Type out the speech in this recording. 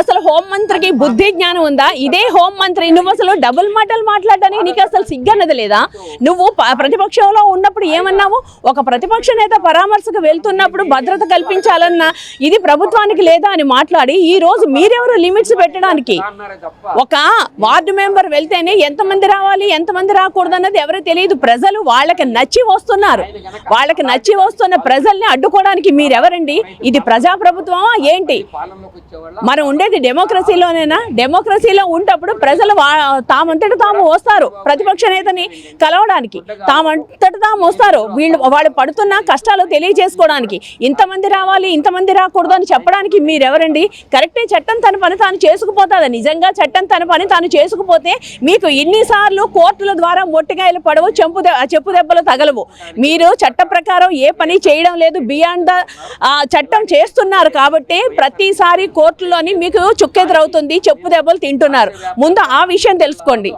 అసలు హోంమంత్రికి బుద్ధి జ్ఞానం ఉందా? ఇదే హోంమంత్రి నువ్వు అసలు డబుల్ మాటలు మాట్లాడడానికి నీకు అసలు సిగ్గన్నది లేదా? నువ్వు ప్రతిపక్షంలో ఉన్నప్పుడు ఏమన్నావు? ఒక ప్రతిపక్ష నేత పరామర్శకు వెళ్తున్నప్పుడు భద్రత కల్పించాలన్న ఇది ప్రభుత్వానికి లేదా అని మాట్లాడి ఈ రోజు మీరెవరు లిమిట్స్ పెట్టడానికి? ఒక వార్డు మెంబర్ వెళ్తేనే ఎంతమంది రావాలి ఎంతమంది రాకూడదు అన్నది ఎవరు తెలియదు. ప్రజలు వాళ్ళకి నచ్చి వస్తున్నారు. వాళ్ళకి నచ్చి వస్తున్న ప్రజల్ని అడ్డుకోవడానికి మీరెవరండి? ఇది ప్రజాప్రభుత్వమా? ఏంటి? మనం ఉండేది డెమోక్రసీలోనేనా? డెమోక్రసీలో ఉంటప్పుడు ప్రజలు తామంతట తాము వస్తారు ప్రతిపక్ష నేతని కలవడానికి. తామంతట తాము వస్తారు. వీళ్ళు వాళ్ళు పడుతున్న కష్టాలు తెలియజేసుకోవడానికి. ఇంతమంది రావాలి ఇంతమంది రాకూడదు అని చెప్పడానికి మీరెవరండి? కరెక్టే చట్టం తన పని తాను చేసుకుపోతుంది. నిజంగా చట్టం తన పని తాను చేసుకుపోతే మీకు ఇన్నిసార్లు కోర్టుల ద్వారా మొట్టికాయలు పడవు చెంపు చెప్పు దెబ్బలు తగలవు. మీరు చట్ట ప్రకారం ఏ పని చేయడం లేదు. బియాండ్ ద చట్టం చేస్తున్నారు కాబట్టి ప్రతిసారి కోర్టులోని మీకు మీకు చుక్కెదురవుతుంది చెప్పు దెబ్బలు తింటున్నారు. ముందు ఆ విషయం తెలుసుకోండి.